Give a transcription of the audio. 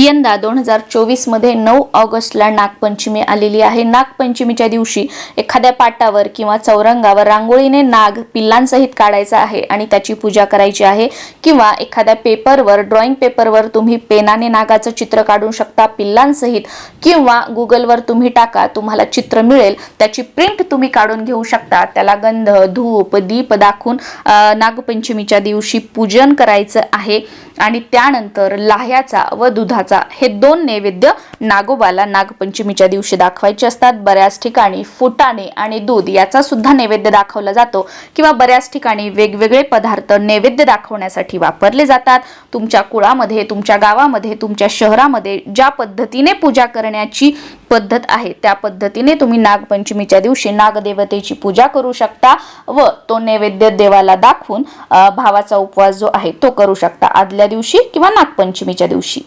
यंदा दोन हजार चोवीसमध्ये नऊ ऑगस्टला नागपंचमी आलेली आहे. नागपंचमीच्या दिवशी एखाद्या पाटावर किंवा चौरंगावर रांगोळीने नाग पिल्लांसहित काढायचा आहे आणि त्याची पूजा करायची आहे. किंवा एखाद्या पेपरवर ड्रॉइंग पेपरवर तुम्ही पेनाने नागाचं चित्र काढू शकता पिल्लांसहित. किंवा गुगलवर तुम्ही टाका तुम्हाला चित्र मिळेल त्याची प्रिंट तुम्ही काढून घेऊ शकता. त्याला गंध धूप दीप दाखवून नागपंचमीच्या दिवशी पूजन करायचं आहे. आणि त्यानंतर लाह्याचा व दुधाचा हे दोन नैवेद्य नागोबाला नागपंचमीच्या दिवशी दाखवायचे असतात. बऱ्याच ठिकाणी फुटाणे आणि दूध याचा सुद्धा नैवेद्य दाखवला जातो किंवा बऱ्याच ठिकाणी वेगवेगळे पदार्थ नैवेद्य दाखवण्यासाठी वापरले जातात. तुमच्या कुळामध्ये तुमच्या गावामध्ये तुमच्या शहरामध्ये ज्या पद्धतीने पूजा करण्याची पद्धत आहे. त्या पद्धतीने तुम्ही नागपंचमीच्या दिवशी नागदेवतेची पूजा करू शकता व तो नैवेद्य देवाला दाखवून भावाचा उपवास जो आहे तो करू शकता. आदल्या दिवशी किंवा नागपंचमीच्या दिवशी.